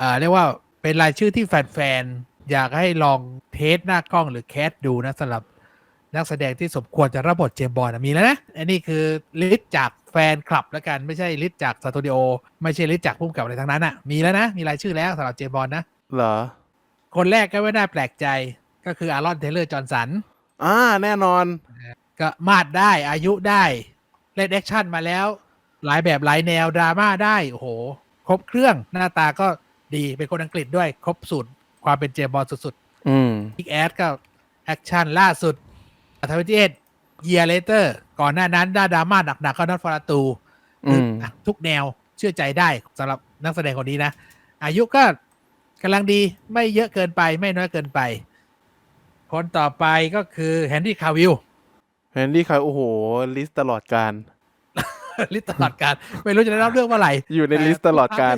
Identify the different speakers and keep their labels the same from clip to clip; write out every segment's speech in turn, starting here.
Speaker 1: อ่าเรียกว่าเป็นรายชื่อที่แฟนๆอยากให้ลองเทสหน้ากล้องหรือแคสดูนะสำหรับนักแสดงที่สมควรจะรับบทเจมส์บอลนะมีแล้วนะ อันนี้คือลิสต์จากแฟนคลับแล้วกันไม่ใช่ลิสต์จากสตูดิโอไม่ใช่ลิสต์จากผู้กำกับอะไรทั้งนั้นอะมีแล้วนะ มีรายชื่อแล้วสำหรับเจมส์บอลนะ
Speaker 2: เหรอ
Speaker 1: คนแรกก็ไม่น่าแปลกใจก็คืออารอนเทเลอร์จอห์นสัน
Speaker 2: อ่าแน่นอน
Speaker 1: ก็มาดได้อายุได้เล่นแอคชั่นมาแล้ว หลายแบบหลายแนวดราม่าได้โอ้โหครบเครื่องหน้าตาก็ ดีเป็นคนอังกฤษด้วยครบสูตรความเป็นเจมส์บอลสุด
Speaker 2: อืม
Speaker 1: ๆพิกแอดก็แอคชั่นล่าสุดทวิตเอ็ดเยียเลเตอร์ก่อนหน้านั้นด้าดราม่าหนักๆก็นอตฟอร์ตู
Speaker 2: อืม
Speaker 1: ทุกแนวเชื่อใจได้สำหรับนักแสดงคนนี้นะ อายุก็กำลังดีไม่เยอะเกินไปไม่น้อยเกินไป คนต่อไปก็คือแฮนรี่คาวิล
Speaker 2: เฮนรี่คายโอ้โห ลิสต์ตลอดการ
Speaker 1: ลิสต์ตลอดการ ไม่รู้จะได้รับเรื่องเมื่อไหร่
Speaker 2: อยู่ในลิสต์ตลอดการ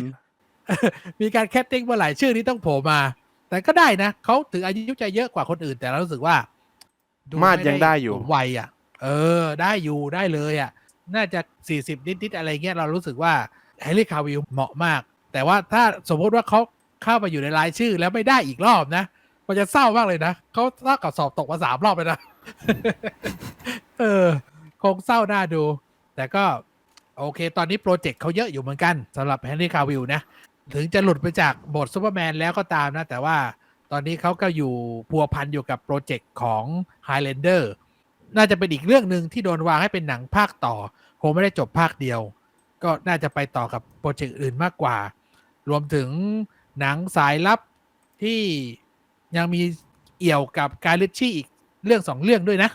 Speaker 1: มีการแคสติ้งเมื่อไหร่ชื่อนี้ต้องโผล่มา แต่ก็ได้นะเขาถึงอายุจะเยอะกว่าคนอื่น แต่เรารู้สึกว่าดู
Speaker 2: มาดยังได้อยู่
Speaker 1: สูวัยอะ เออ ได้อยู่ได้เลยอะ น่าจะสี่สิบนิด ๆ อะไรเงี้ยเรารู้สึกว่าแฮร์รี่คาวิลเหมาะมาก แต่ว่าถ้าสมมติว่าเขาเข้ามาอยู่ในรายชื่อแล้วไม่ได้อีกรอบนะมันจะเศร้ามากเลยนะเขาเท่ากับสอบตกมาสามรอบเลยนะเออ คงเศร้าหน้าดู แต่ก็ โอเค ตอนนี้โปรเจกต์เขาเยอะอยู่เหมือนกันสำหรับแฮนรี่คาวิลนะ ถึงจะหลุดไปจากบทซูเปอร์แมนแล้วก็ตามนะ แต่ว่าตอนนี้เขาก็อยู่พัวพันอยู่กับโปรเจกต์ของ Highlander น่าจะเป็นอีกเรื่องหนึ่งที่โดนวางให้เป็นหนังภาคต่อคงไม่ได้จบภาคเดียว ก็น่าจะไปต่อกับโปรเจกต์อื่นมากกว่า รวมถึงหนังสายลับที่ยังมีเอี่ยวกับการลิชชี่อีกเรื่องสองเรื่องด้วยนะ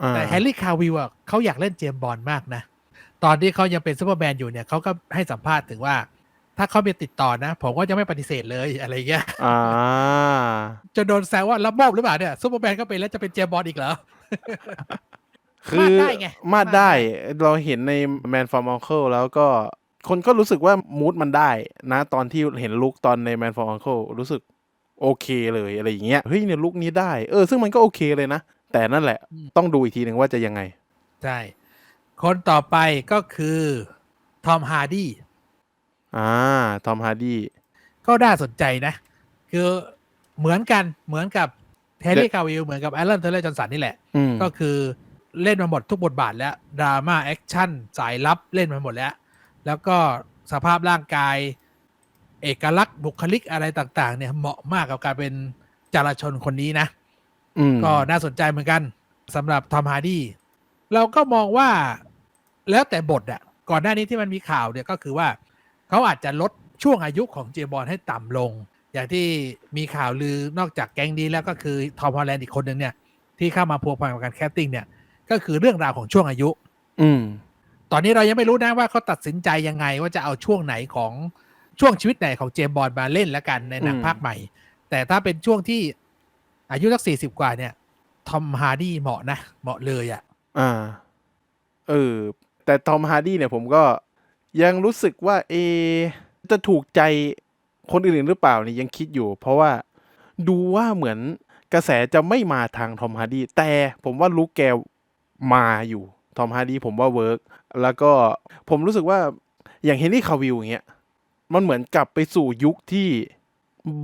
Speaker 2: อ่า
Speaker 1: แต่แฮร์รี่คาวิลอะเขาอยากเล่นเจมส์บอลมากนะ ตอนที่เขายังเป็นซูเปอร์แมนอยู่เนี่ยเขาก็ให้สัมภาษณ์ถึงว่า ถ้าเขามีติดต่อนะ ผมก็จะไม่ปฏิเสธเลยอะไรเงี้ย
Speaker 2: อ่า
Speaker 1: จะโดนแซวว่ารับมอบหรือเปล่าเนี่ยซูเปอร์แมนก็เป็นแล้วจะเป็นเจมส์บอลอีกเหรอ
Speaker 2: คือ
Speaker 1: มาดได้ไง
Speaker 2: มาด
Speaker 1: มาดได้
Speaker 2: ได้เราเห็นใน Man from Uncle แล้วก็คนก็รู้สึกว่ามูดมันได้นะ ตอนที่เห็นลุคตอนใน Man from Uncle รู้สึกโอเคเลยอะไรอย่างเงี้ยเฮ้ยเนี่ยลุคนี้ได้เออซึ่งมันก็โอเคเลยนะ แต่นั่นแหละต้องดูอีกทีหนึ่งว่าจะยังไง
Speaker 1: ใช่ คนต่อไปก็คือทอมฮาร์ดี้
Speaker 2: อ่าทอมฮาร์ดี้
Speaker 1: ก็น่าสนใจนะ คือเหมือนกันเหมือนกับแฮร์รี่คาวิลเหมือนกับแอลเลนเทเลอร์จอห์นสันนี่แหละ
Speaker 2: อืม
Speaker 1: ก็คือเล่นมาหมดทุกบทบาทแล้ว ดราม่าแอคชั่น สายลับเล่นมาหมดแล้ว แล้วก็สภาพร่างกาย เอกลักษณ์บุคลิกอะไรต่าง ๆ เนี่ยเหมาะมากกับการเป็นจารชนคนนี้นะ
Speaker 2: อืม
Speaker 1: ก็น่าสนใจเหมือนกันสำหรับทอมฮาร์ดี้เราก็มองว่าแล้วแต่บทอะก่อนหน้านี้ที่มันมีข่าวเนี่ยก็คือว่า เขาอาจจะลดช่วงอายุของเจมส์บอลให้ต่ำลง อย่างที่มีข่าวลือนอกจากแก๊งนี้แล้วก็คือทอมฮอลแลนด์อีกคนหนึ่งเนี่ย ที่เข้ามาพัวพันกับการแคสติ้งเนี่ย ก็คือเรื่องราวของช่วงอายุ
Speaker 2: อืม
Speaker 1: ตอนนี้เรายังไม่รู้นะว่าเขาตัดสินใจยังไงว่าจะเอาช่วงไหนของช่วงชีวิตไหนของเจมส์บอลมาเล่นแล้วกันในหนัง
Speaker 2: อืม
Speaker 1: ภาคใหม่ แต่ถ้าเป็นช่วงที่อายุสักสี่สิบกว่าเนี่ย ทอมฮาร์ดี้เหมาะนะ เหมาะเลยอะ่ะ
Speaker 2: อ่า เออ แต่ทอมฮาร์ดี้เนี่ยผมก็ ยังรู้สึกว่าเอ จะถูกใจคนอื่นๆหรือเปล่านี่ยังคิดอยู่ เพราะว่าดูว่าเหมือนกระแสจะไม่มาทางทอมฮาร์ดี้แต่ผมว่าลุกแกมาอยู่ทอมฮาร์ดี้ผมว่าเวิร์กแล้วก็ผมรู้สึกว่าอย่างเฮนรี่คาวิลอย่างเงี้ยมันเหมือนกลับไปสู่ยุคที่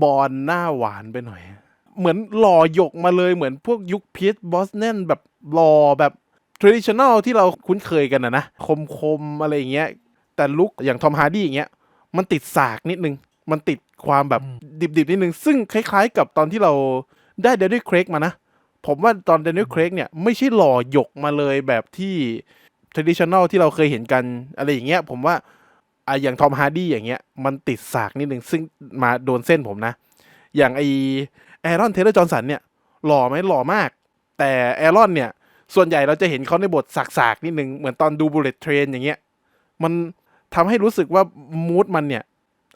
Speaker 2: บอลหน้าหวานไปหน่อย เหมือนหล่อหยกมาเลยเหมือนพวกยุคพีทบอสเนนแบบหล่อแบบ traditional ที่เราคุ้นเคยกันนะนะคมคมๆอะไรอย่างเงี้ย แต่ลุกอย่างทอมฮาร์ดี้อย่างเงี้ยมันติดสากนิดนึง มันติดความแบบ
Speaker 1: อืม
Speaker 2: ดิบๆนิดนึง ซึ่งคล้ายๆ กับตอนที่เราได้เดนิสเครกมานะ ผมว่าตอนเดนิสเครกเนี่ยไม่ใช่หล่อหยกมาเลยแบบที่ traditional ที่เราเคยเห็นกันอะไรอย่างเงี้ย ผมว่าอะอย่างทอมฮาร์ดี้อย่างเงี้ยมันติดสากนิดนึง ซึ่งมาโดนเส้นผมนะ อย่างไอแอรอนเทเลอร์จอห์นสันเนี่ยหล่อไหมหล่อมาก แต่แอรอนเนี่ยส่วนใหญ่เราจะเห็นเขาในบทสากๆนิดนึง เหมือนตอนดูบูเลตเทรนอย่างเงี้ย มัน ทำให้รู้สึกว่ามูดมันเนี่ย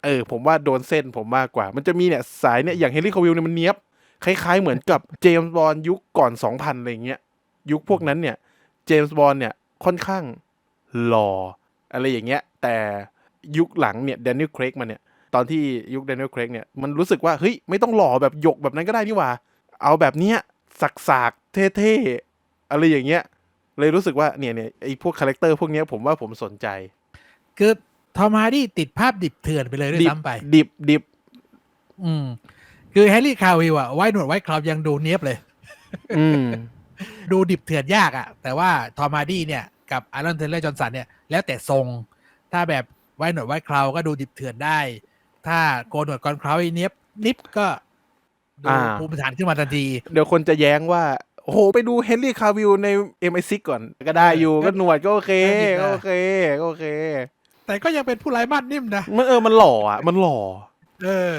Speaker 2: เออผมว่าโดนเส้นผมมากกว่า มันจะมีเนี่ยสายเนี่ยอย่างเฮนรี่คาวิลเนี่ยมันเนี้ยบคล้ายๆเหมือนกับเจมส์บอลยุคก่อน2000อะไรเงี้ยยุคพวกนั้นเนี่ยเจมส์บอลเนี่ยค่อนข้างหล่ออะไรอย่างเงี้ย แต่ยุคหลังเนี่ยแดเนียลเครกมาเนี่ยตอนที่ยุคแดเนียลเครกเนี่ยมันรู้สึกว่าเฮ้ยไม่ต้องหล่อแบบหยกแบบนั้นก็ได้นี่หว่า เอาแบบเนี้ยสักๆเท่ๆอะไรอย่างเงี้ยเลยรู้สึกว่าเนี่ยเนี่ยไอ้พวกคาแรคเตอร์พวกเนี้ยผมว่าผมสนใจ
Speaker 1: คือทอมฮาร์ดี้ติดภาพดิบเถื่อนไปเลยด้วย
Speaker 2: ดิบ
Speaker 1: ซ้ำไป
Speaker 2: ดิบดิบ
Speaker 1: อืม คือแฮร์รี่คาวิลอะไว้หนวดไว้คราวยังดูเนี้ยบเลย
Speaker 2: อืม
Speaker 1: ดูดิบเถื่อนยากอะแต่ว่าทอมฮาร์ดี้เนี่ยกับอารอนเทเลอร์จอห์นสันเนี่ยแล้วแต่ทรง ถ้าแบบไว้หนวดไว้คราวก็ดูดิบเถื่อนได้ ถ้าโกนหนวดก่อนคราวไอ้เนี้ยบนิบก็ดู
Speaker 2: อ่า
Speaker 1: ภูมิฐานขึ้นมาทันที
Speaker 2: เดี๋ยวคนจะแย้งว่าโอ้โห ไปดูเฮนรี่คาวิลใน MI6 ก่อน ก็ได้อยู่
Speaker 1: เออ
Speaker 2: ก็หนวดก็โอเค
Speaker 1: ก็ดีนะ
Speaker 2: ก็โอเค ก็โอเค
Speaker 1: แต่ก็ยังเป็นผู้ร้ายมาดนิ่มนะ
Speaker 2: มันเออมันหล่ออะ มันหล่อ
Speaker 1: เออ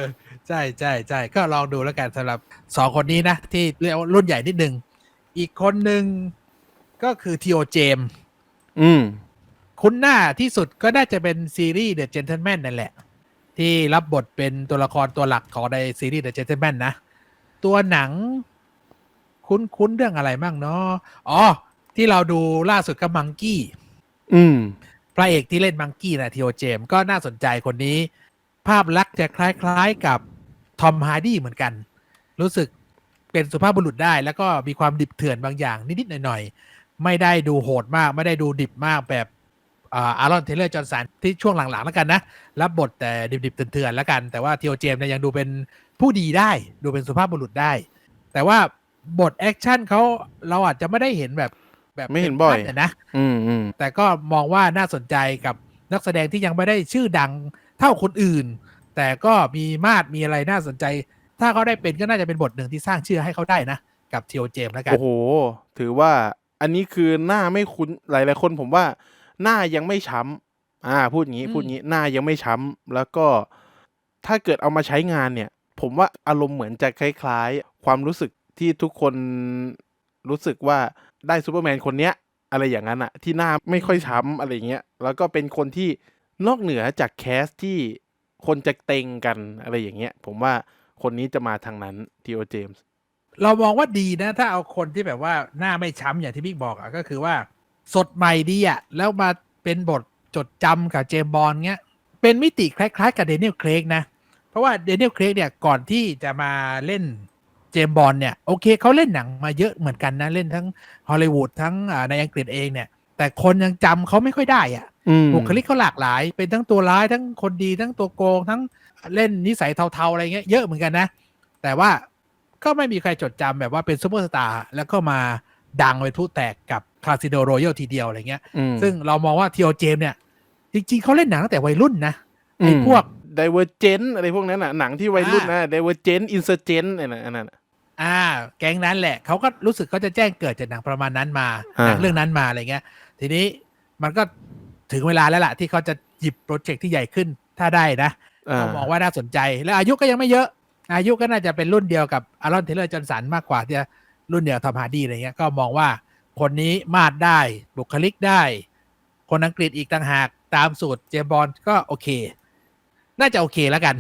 Speaker 1: ใช่ใช่ใช่ก็ลองดูแล้วกันสำหรับสองคนนี้นะ ที่เรียกว่ารุ่นใหญ่นิดนึง อีกคนหนึ่งก็คือทีโอเจม
Speaker 2: อืม
Speaker 1: คุ้นหน้าที่สุดก็น่าจะเป็นซีรีส์ The Gentleman นั่นแหละ ที่รับบทเป็นตัวละครตัวหลักของในซีรีส์ The Gentleman นะ ตัวหนัง คุ้นคุ้นเรื่องอะไรบ้างเนาะอ๋อ ที่เราดูล่าสุดก็มังกี้
Speaker 2: อืม
Speaker 1: พระเอกที่เล่นมังกี้นะทีโอเจมก็น่าสนใจคนนี้ ภาพลักษณ์จะคล้ายๆกับทอมฮาร์ดี้เหมือนกัน รู้สึกเป็นสุภาพบุรุษได้ แล้วก็มีความดิบเถื่อนบางอย่างนิดๆหน่อยๆ ไม่ได้ดูโหดมาก ไม่ได้ดูดิบมากแบบอารอนเทเลอร์จอห์สันที่ช่วงหลังๆแล้วกันนะรับบทแต่ดิบๆเถื่อนๆแล้วกัน แต่ว่าทีโอเจมเนี่ยยังดูเป็นผู้ดีได้ ดูเป็นสุภาพบุรุษได้ แต่ว่าบทแอคชั่นเขาเราอาจจะไม่ได้เห็นแบบ แบบ
Speaker 2: ไม่เห็นบ่อย
Speaker 1: ต็ขั้ะนะ
Speaker 2: อืมอืม
Speaker 1: แต่ก็มองว่าน่าสนใจกับนักแสดงที่ยังไม่ได้ชื่อดังเท่าคนอื่น แต่ก็มีมาดมีอะไรน่าสนใจ ถ้าเขาได้เป็นก็น่าจะเป็นบทหนึ่งที่สร้างชื่อให้เขาได้นะ กับเทียวเจมส์แล้วกัน
Speaker 2: โอ้โห ถือว่าอันนี้คือหน้าไม่คุ้นหลายๆคนผมว่า หน้ายังไม่ช้ำอ่า พูดงี้
Speaker 1: อืม
Speaker 2: พูดงี้หน้ายังไม่ช้ำแล้วก็ถ้าเกิดเอามาใช้งานเนี่ย ผมว่าอารมณ์เหมือนจะคล้าย ๆ ความรู้สึกที่ทุกคนรู้สึกว่า ได้ซูเปอร์แมนคนเนี้ยอะไรอย่างนั้นอะที่หน้าไม่ค่อยช้ำอะไรเงี้ยแล้วก็เป็นคนที่นอกเหนือจากแคสที่คนจะเต็งกันอะไรอย่างเงี้ย ผมว่าคนนี้จะมาทางนั้นทีโอเจมส์
Speaker 1: เรามองว่าดีนะ ถ้าเอาคนที่แบบว่าหน้าไม่ช้ำอย่างที่พี่บอกอะก็คือว่า สดใหม่ดีอะแล้วมาเป็นบทจดจำกับเจมบอลเงี้ย เป็นมิติคล้ายๆ กับเดนิเอลเครกนะ เพราะว่าเดนิเอลเครกเนี่ยก่อนที่จะมาเล่น เจมส์บอลเนี่ยโอเคเขาเล่นหนังมาเยอะเหมือนกันนะ เล่นทั้งฮอลลีวูดทั้งอ่าในอังกฤษเองเนี่ย แต่คนยังจำเขาไม่ค่อยได้อะ
Speaker 2: อืม
Speaker 1: บุคลิกเขาหลากหลาย เป็นทั้งตัวร้ายทั้งคนดีทั้งตัวโกง ทั้งเล่นนิสัยเทาๆอะไรเงี้ยเยอะเหมือนกันนะ แต่ว่าก็ไม่มีใครจดจำแบบว่าเป็นซูเปอร์สตาร์แล้วก็มาดังไปทุแตกกับคาสิโดโรยัลทีเดียวอะไรเงี้ย
Speaker 2: อืม
Speaker 1: ซึ่งเรามองว่าทีโอเจมเนี่ย จริงๆเขาเล่นหนังตั้งแต่วัยรุ่นนะไอ้พวก
Speaker 2: ไดเวอร์เจนอะไรพวกนั้นอะหนังที่วัยรุ่นนะไดเวอร์เจนอินเซอร์เจนอะไรนั่น อันนั้นอะ
Speaker 1: อ่า แก๊งนั้นแหละเขาก็รู้สึกเขาจะแจ้งเกิดจากหนังประมาณนั้นมา
Speaker 2: อ่า
Speaker 1: หนังเรื่องนั้นมาอะไรเงี้ย ทีนี้มันก็ถึงเวลาแล้วล่ะ ที่เขาจะหยิบโปรเจกต์ที่ใหญ่ขึ้นถ้าได้นะ
Speaker 2: อ่า
Speaker 1: เขามองว่าน่าสนใจ แล้วอายุก็ยังไม่เยอะ อายุก็น่าจะเป็นรุ่นเดียวกับอารอนเทเลอร์จอห์นสันมากกว่าที่จะรุ่นเดียวทอมฮาร์ดี้อะไรเงี้ยก็มองว่าคนนี้มาดได้บุคลิกได้ คนอังกฤษอีกต่างหากตามสูตรเจมส์บอลก็โอเค น่าจะโอเคแล้วกัน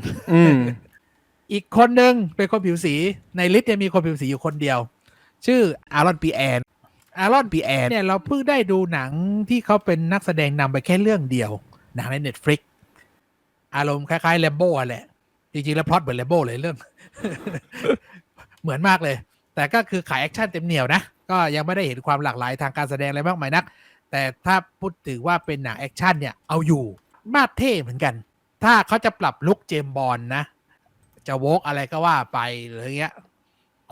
Speaker 2: อี
Speaker 1: กคนหนึ่งเป็นคนผิวสีในลิสต์ยังมีคนผิวสีอยู่คนเดียว ชื่ออารอนปีแอนอารอนปีแอนเนี่ยเราเพิ่งได้ดูหนังที่เขาเป็นนักแสดงนำไปแค่เรื่องเดียว หนังใน Netflix อารมณ์คล้ายๆแลมโบ้แหละ จริงๆ แล้วพล็อตเหมือนแลมโบ้เลยเรื่อง เหมือนมากเลย แต่ก็คือขายแอคชั่นเต็มเหนียวนะ ก็ยังไม่ได้เห็นความหลากหลายทางการแสดงอะไรมากมายนัก แต่ถ้าพูดถึงว่าเป็นหนังแอคชั่นเนี่ยเอาอยู่มาเท่เหมือนกัน ถ้าเขาจะปรับลุคเจมบอลนะ จะโวกอะไรก็ว่าไปหรืออย่างเงี้ย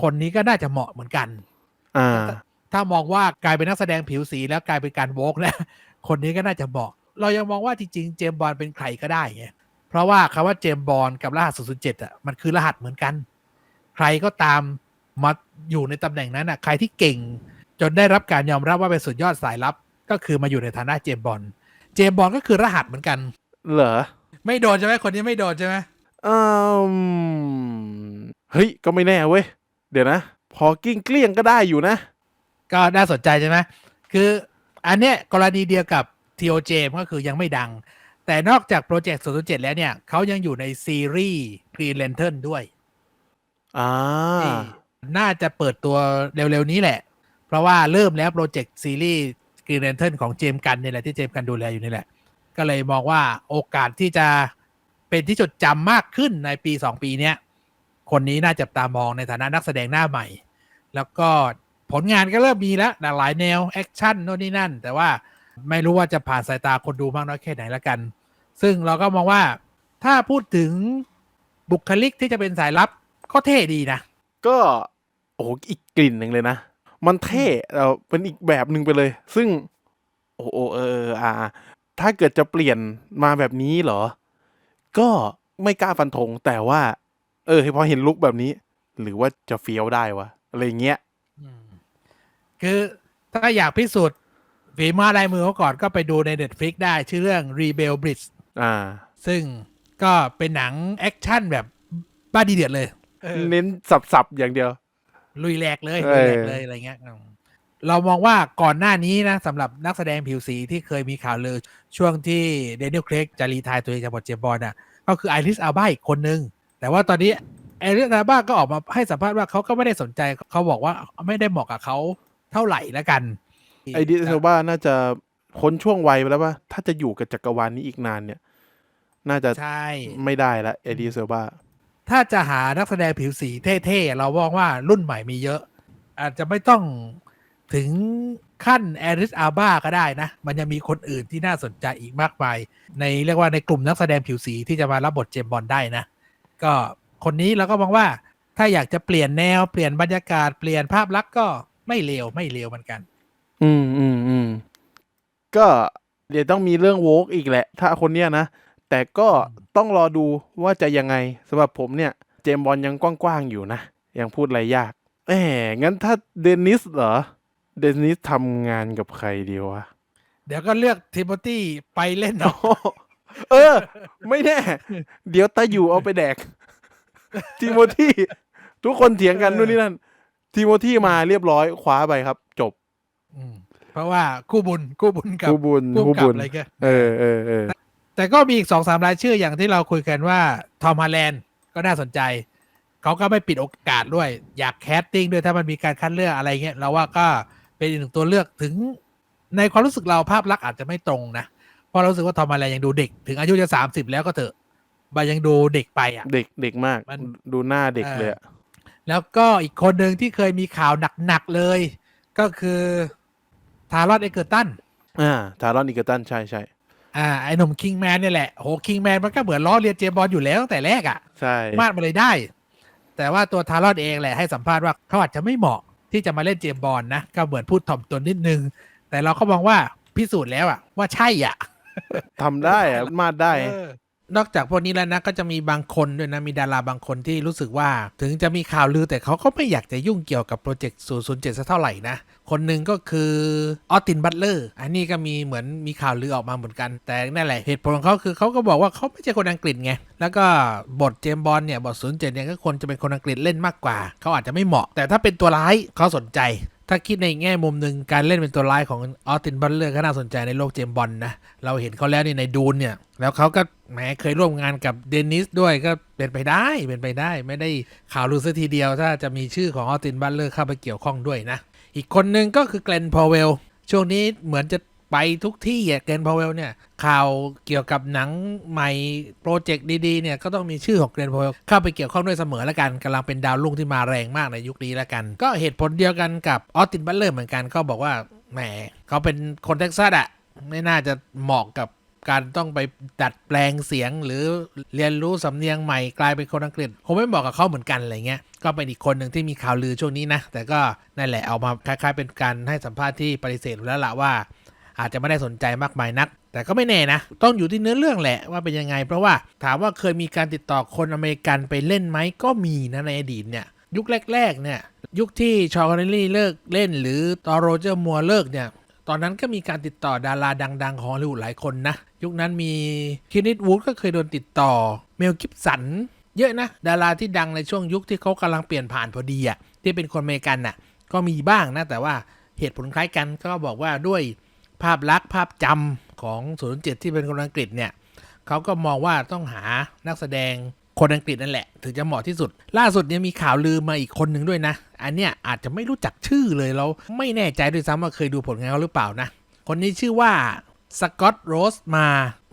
Speaker 1: คนนี้ก็น่าจะเหมาะเหมือนกัน
Speaker 2: อ่า
Speaker 1: ถ้ามองว่ากลายเป็นนักแสดงผิวสีแล้วกลายเป็นการโวกนะคนนี้ก็น่าจะเหมาะ เรายังมองว่าจริงๆ เจมส์บอลเป็นใครก็ได้ไงเพราะว่าคำว่าเจมส์บอลกับรหัส007อะมันคือรหัสเหมือนกัน ใครก็ตามมาอยู่ในตำแหน่งนั้นอะ ใครที่เก่ง จนได้รับการยอมรับว่าเป็นสุดยอดสายลับ ก็คือมาอยู่ในฐานะเจมส์บอลเจมส์บอลก็คือรหัสเหมือนกัน
Speaker 2: เหรอ
Speaker 1: ไม่โดนใช่ไหมคนนี้ไม่โดนใช่ไหม
Speaker 2: อืมเฮ้ย ก็ไม่แน่เว้ย เดี๋ยวนะ พอกิ้งเกลี้ยงก็ได้อยู่นะ
Speaker 1: ก็น่าสนใจใช่ไหมคืออันเนี้ยกรณีเดียวกับ TOJ ก็คือยังไม่ดัง แต่นอกจากโปรเจกต์007แล้วเนี่ย เขายังอยู่ในซีรีส์ Green Lantern ด้วย
Speaker 2: อ่า
Speaker 1: ที่น่าจะเปิดตัวเร็ว ๆ นี้แหละ เพราะว่าเริ่มแล้วโปรเจกต์ซีรีส์ Green Lantern ของเจมส์กันเนี่ยแหละที่เจมส์กันดูแลอยู่นี่แหละ ก็เลยมองว่าโอกาสที่จะ เป็นที่จดจำมากขึ้นในปี2ปีเนี้ย คนนี้น่าจับตามองในฐานะนักแสดงหน้าใหม่ แล้วก็ผลงานก็เริ่มมีแล้วหลากหลายแนว แอคชั่นโน่นนี่นั่น แต่ว่าไม่รู้ว่าจะผ่านสายตาคนดูมากน้อยแค่ไหนละกัน ซึ่งเราก็มองว่าถ้าพูดถึงบุคลิกที่จะเป็นสายลับก็เท่ดีนะ
Speaker 2: ก็โอ้โหอีกกลิ่นหนึ่งเลยนะ มันเท่เออเป็นอีกแบบหนึ่งไปเลย ซึ่ง โอ้โอเออเอออ่า ถ้าเกิดจะเปลี่ยนมาแบบนี้เหรอ ก็ไม่กล้าฟันธงแต่ว่า เออพอเห็นลุกแบบนี้ หรือว่าจะเฟี้ยวได้วะอะไรเงี้ย
Speaker 1: อืมคือถ้าอยากพิสูจน์ฝีมือลายมือเขาก่อนก็ไปดูใน Netflix ได้ชื่อเรื่อง Rebel Blitz
Speaker 2: อ่า
Speaker 1: ซึ่งก็เป็นหนังแอคชั่นแบบบ้าดีเดือดเลย
Speaker 2: เน้นสับๆอย่างเดียว
Speaker 1: ลุยแหลกเลย
Speaker 2: เออ
Speaker 1: ลุยแหลกเลยอะไรเงี้ยอืม เรามองว่าก่อนหน้านี้นะสำหรับนักแสดงผิวสีที่เคยมีข่าวลือช่วงที่เดนิ l ลเครกจะรีไทายตัวเองจากบทเจมส์บอลอะก็คือไอริสอาบ้าอีกคนนึง แต่ว่าตอนนี้ไอริสอาบ้าก็ออกมาให้สัมภาษณ์ว่าเขาก็ไม่ได้สนใจเขาบอกว่าไม่ได้เหมาะกับเขาเท่าไหร่แล้วกัน
Speaker 2: ไอดิเซลบ้าน่าจะพ้นช่วงวัยไปแล้วว่าถ้าจะอยู่กับจักรวาลนี้อีกนานเนี่ย น่าจะ
Speaker 1: ใช่
Speaker 2: ไม่ได้ละไอดิเซลบ้า
Speaker 1: ถ้าจะหานักแสดงผิวสีเท่ๆเรามองว่ารุ่นใหม่มีเยอะ อาจจะไม่ต้อง ถึงขั้นแอริสอาบ้าก็ได้นะ มันยังมีคนอื่นที่น่าสนใจอีกมากมาย ในเรียกว่าในกลุ่มนักแสดงผิวสีที่จะมารับบทเจมบอลได้นะ ก็คนนี้เราก็มองว่าถ้าอยากจะเปลี่ยนแนวเปลี่ยนบรรยากาศเปลี่ยนภาพลักษณ์ก็ไม่เลวไม่เลวเหมือนกัน
Speaker 2: อืมอืมอืมก็เดี๋ยวต้องมีเรื่องโวกอีกแหละ ถ้าคนเนี้ยนะ แต่ก็ต้องรอดูว่าจะยังไงสำหรับผมเนี่ย เจมบอลยังกว้างๆอยู่นะ ยังพูดอะไรยากแหมงั้นถ้าเดนิสเหรอ เดนิสทำงานกับใครดีวะ
Speaker 1: เดี๋ยวก็เลือกทิโมธีไปเล่นเนาะ
Speaker 2: เออ ไม่แน่ เดี๋ยวตาอยู่เอาไปแดกทีโมธีทุกคนเถียงกันนู่นนี่นั่นทีโมธีมาเรียบร้อยคว้าไปครับ จบ
Speaker 1: อืมเพราะว่าคู่บุญคู่บุญกับ
Speaker 2: คู่บุญ
Speaker 1: คู่
Speaker 2: คู่
Speaker 1: กับ
Speaker 2: บุญ
Speaker 1: อะไรเงี้ย
Speaker 2: เออเออเออ
Speaker 1: แต่ก็มีอีกสองสามรายชื่ออย่างที่เราคุยกันว่า ทอมฮาแลนด์ก็น่าสนใจ เขาก็ไม่ปิดโอกาสด้วย อยากแคสติ้งด้วยถ้ามันมีการคัดเลือกอะไรเงี้ยเราว่าก็ เป็นอีกหนึ่งตัวเลือกถึงในความรู้สึกเราภาพลักษณ์อาจจะไม่ตรงนะเพราะเรารู้สึกว่าทอมฮาแลนด์ยังดูเด็ก ถึงอายุจะสามสิบแล้วก็เถอะบายังดูเด็กไปอะ
Speaker 2: เด็กเด็กมาก
Speaker 1: มัน
Speaker 2: ดูหน้าเด็กเลยอะ
Speaker 1: แล้วก็อีกคนหนึ่งที่เคยมีข่าวหนัก ๆ เลย ก็คือทารอดเอเกอร์ตัน
Speaker 2: อ่าทารอนอีกตันใช่ใช่
Speaker 1: อ่าไอ้หนุ่มคิงแมนเนี่ยแหละโหคิงแมนมันก็เหมือนล้อเลียนเจมส์บอลอยู่แล้วตั้งแต่แรกอะ
Speaker 2: ใช่
Speaker 1: มาดมาเลยได้ แต่ว่าตัวทารอดเองแหละให้สัมภาษณ์ว่าเขาอาจจะไม่เหมาะ ที่จะมาเล่นเจมส์บอลนะ ก็เหมือนพูดถ่อมตนนิดนึง แต่เราก็มองว่าพิสูจน์แล้วอะว่าใช่อะ
Speaker 2: ทำได้อะมาดได้
Speaker 1: เออ นอกจากพวกนี้แล้วนะก็จะมีบางคนด้วยนะมีดาราบางคนที่รู้สึกว่า ถึงจะมีข่าวลือแต่เขาก็ไม่อยากจะยุ่งเกี่ยวกับโปรเจกต์007สักเท่าไหร่นะ คนหนึ่งก็คือออสตินบัตเลอร์อันนี้ก็มีเหมือนมีข่าวลือออกมาเหมือนกัน แต่นั่นแหละเหตุผลของเขาคือเขาก็บอกว่าเขาไม่ใช่คนอังกฤษไง แล้วก็บทเจมบอลเนี่ยบท007เนี่ยก็ควรจะเป็นคนอังกฤษเล่นมากกว่า เขาอาจจะไม่เหมาะ แต่ถ้าเป็นตัวร้ายเขาสนใจ ถ้าคิดในแง่มุมหนึ่งการเล่นเป็นตัวร้ายของออสตินบัลเลอร์ก็น่าสนใจในโลกเจมบอลนะ เราเห็นเขาแล้วนี่ในดูนเนี่ย แล้วเขาก็แหมเคยร่วมงานกับเดนิสด้วยก็เป็นไปได้เป็นไปได้ ไม่ได้ข่าวลือซะทีเดียว ถ้าจะมีชื่อของออสตินบัลเลอร์เข้าไปเกี่ยวข้องด้วยนะ อีกคนหนึ่งก็คือเกลนพอเวลช่วงนี้เหมือนจะ ไปทุกที่เกนพาวเวลเนี่ย ข่าวเกี่ยวกับหนังใหม่โปรเจกต์ดีๆเนี่ย ก็ต้องมีชื่อของเกรนพาวเวลเข้าไปเกี่ยวข้องด้วยเสมอล้วกันกำลังเป็นดาวรุ่งที่มาแรงมากในยุคนี้ล้วกัน ก็เหตุผลเดียวกันกับออสตินบัตเลอร์เหมือนกันก็บอกว่าแหมเขาเป็นคนเท็กซัสอะไม่น่าจะเหมาะกับการต้องไปดัดแปลงเสียงหรือเรียนรู้สำเนียงใหม่กลายเป็นคนอังกฤษคงไม่เหมาะกับเขาเหมือนกันอะไรเงี้ยก็เป็นอีกคนหนึ่งที่มีข่าวลือช่วงนี้นะ แต่ก็นั่นแหละเอามาคล้ายๆเป็นการให้สัมภาษณ์ที่ปฏิเสธแล้วละว่า อาจจะไม่ได้สนใจมากมายนัก แต่ก็ไม่แน่นะ ต้องอยู่ที่เนื้อเรื่องแหละว่าเป็นยังไง เพราะว่าถามว่าเคยมีการติดต่อคนอเมริกันไปเล่นไหมก็มีนะในอดีตเนี่ยยุคแรกๆเนี่ยยุคที่ชอคอนเนลลี่เลิกเล่น หรือตอโรเจอร์มัวเลิกเนี่ยตอนนั้นก็มีการติดต่อดาราดัง ๆ ของฮอลลีวูดหลายคนนะ ยุคนั้นมีคินิดวูดก็เคยโดนติดต่อเมลกิฟสันเยอะนะ ดาราที่ดังในช่วงยุคที่เขากำลังเปลี่ยนผ่านพอดีอะที่เป็นคนอเมริกันน่ะก็มีบ้างนะ แต่ว่าเหตุผลคล้ายกันก็บอกว่าด้วย ภาพลักษณ์ภาพจำของ07ที่เป็นคนอังกฤษเนี่ยเขาก็มองว่าต้องหานักแสดงคนอังกฤษนั่นแหละ ถึงจะเหมาะที่สุด ล่าสุดเนี่ยมีข่าวลือมาอีกคนหนึ่งด้วยนะ อันเนี้ยอาจจะไม่รู้จักชื่อเลยเราไม่แน่ใจด้วยซ้ำว่าเคยดูผลงานเขาหรือเปล่านะ คนนี้ชื่อว่าสกอตโรสมา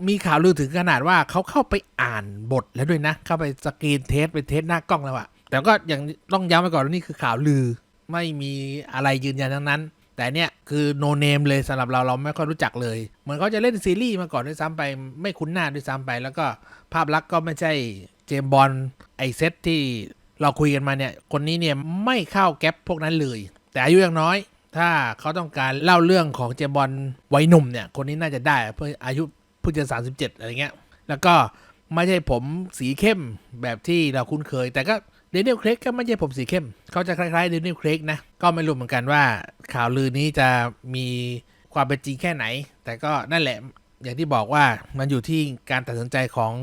Speaker 1: มีข่าวลือถึงขนาดว่าเขาเข้าไปอ่านบทแล้วด้วยนะ เข้าไปสกรีนเทสไปเทสหน้ากล้องแล้วอะแต่ก็ยังต้องย้ำไปก่อนว่านี่คือข่าวลือ ไม่มีอะไรยืนยันทั้งนั้น แต่เนี่ยคือโนเนมเลยสำหรับเราเราไม่ค่อยรู้จักเลยเหมือนเขาจะเล่นซีรีส์มาก่อนด้วยซ้ำไป ไม่คุ้นหน้าด้วยซ้ำไป แล้วก็ภาพลักษณ์ก็ไม่ใช่เจมบอลไอเซตที่เราคุยกันมาเนี่ย คนนี้เนี่ยไม่เข้าแก๊ปพวกนั้นเลย แต่อายุยังน้อย ถ้าเขาต้องการเล่าเรื่องของเจมบอลวัยหนุ่มเนี่ย คนนี้น่าจะได้เพื่ออายุเพิ่งจะ37 อะไรเงี้ย แล้วก็ไม่ใช่ผมสีเข้มแบบที่เราคุ้นเคย แต่ก็เดนิเอลเครกก็ไม่ใช่ผมสีเข้ม เขาจะคล้ายๆเดนิเอลเครกนะ ก็ไม่รู้เหมือนกันว่า ข่าวลือนี้จะมีความเป็นจริงแค่ไหน แต่ก็นั่นแหละอย่างที่บอกว่ามันอยู่ที่การตัดสินใจของ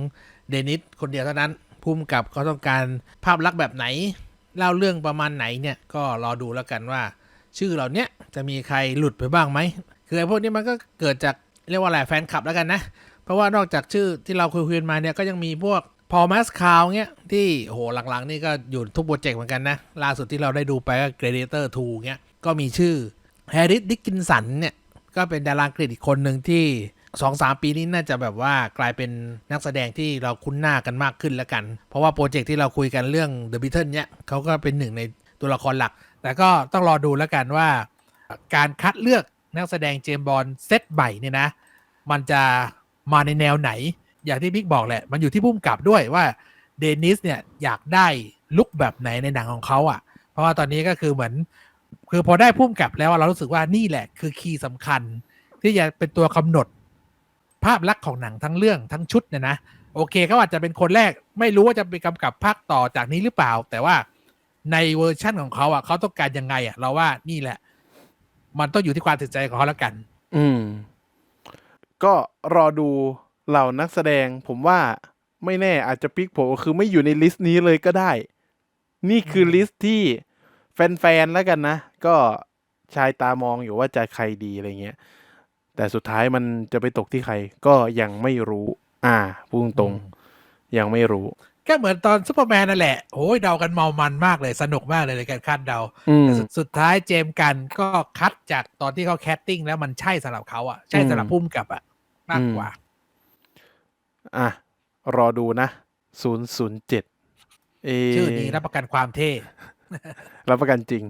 Speaker 1: เดนิสคนเดียวเท่านั้นพุ่มกับเขาต้องการภาพลักษณ์แบบไหน เล่าเรื่องประมาณไหนเนี่ยก็รอดูแล้วกันว่า ชื่อเหล่าเนี้ยจะมีใครหลุดไปบ้างไหมคือไอ้พวกนี้มันก็เกิดจากเรียกว่าอะไรแฟนคลับแล้วกันนะ เพราะว่านอกจากชื่อที่เราคุยๆมาเนี่ยก็ยังมีพวกพอมัสคาวเงี้ยที่โหหลังๆ นี่ก็อยู่ทุกโปรเจกต์เหมือนกันนะล่าสุดที่เราได้ดูไปก็ Gladiator 2เงี้ย ก็มีชื่อแฮร์ริสดิกกินสันเนี่ย ก็เป็นดาราอังกฤษอีกคนหนึ่งที่สองสามปีนี้น่าจะแบบว่ากลายเป็นนักแสดงที่เราคุ้นหน้ากันมากขึ้นแล้วกัน เพราะว่าโปรเจกต์ที่เราคุยกันเรื่อง The Beatles เนี่ยเขาก็เป็นหนึ่งในตัวละครหลัก แต่ก็ต้องรอดูแล้วกันว่า การคัดเลือกนักแสดงเจมบอลเซตใหม่เนี่ยนะ มันจะมาในแนวไหน อย่างที่บิ๊กบอกแหละ มันอยู่ที่พุ่มกับด้วยว่าเดนิสเนี่ยอยากได้ลุคแบบไหนในหนังของเขาอะ่ะ เพราะว่าตอนนี้ก็คือเหมือน คือพอได้พุ่มกับแล้วเรารู้สึกว่านี่แหละ คือคีย์สำคัญ ที่จะเป็นตัวกำหนด ภาพลักษณ์ของหนังทั้งเรื่องทั้งชุดเนี่ยนะโอเคเขาอาจจะเป็นคนแรก ไม่รู้ว่าจะไปกำกับภาคต่อจากนี้หรือเปล่า แต่ว่าในเวอร์ชั่นของเขาอะเขาต้องการยังไงอะ เราว่านี่แหละ มันต้องอยู่ที่ความตัดสินใจของเขาแล้วกัน
Speaker 2: อืม ก็รอดูเหล่านักแสดง ผมว่าไม่แน่อาจจะปิกผมคือไม่อยู่ในลิสต์นี้เลยก็ได้ นี่คือลิสต์ที่ แฟนๆแล้วกันนะ ก็ชายตามองอยู่ว่าจะใครดีอะไรเงี้ยแต่สุดท้ายมันจะไปตกที่ใครก็ยังไม่รู้ อ่าพูดตรงๆยังไม่รู้
Speaker 1: ก็เหมือนตอนซูเปอร์แมนนั่นแหละโอ้ยเดากันเมามันมากเลยสนุกมากเลยในการคาดเดา
Speaker 2: อืม
Speaker 1: แต่สุดสุดท้ายเจมส์กันก็คัดจากตอนที่เขาแคสติ้งแล้วมันใช่สำหรับเขาอะใช่สำหรับพุ่มกับอะมากกว่า
Speaker 2: อะ รอดูนะศูนย์ศูนย์เจ็ดเอ
Speaker 1: ชื่อนี้รับประกันความเท่
Speaker 2: รับประกันจริง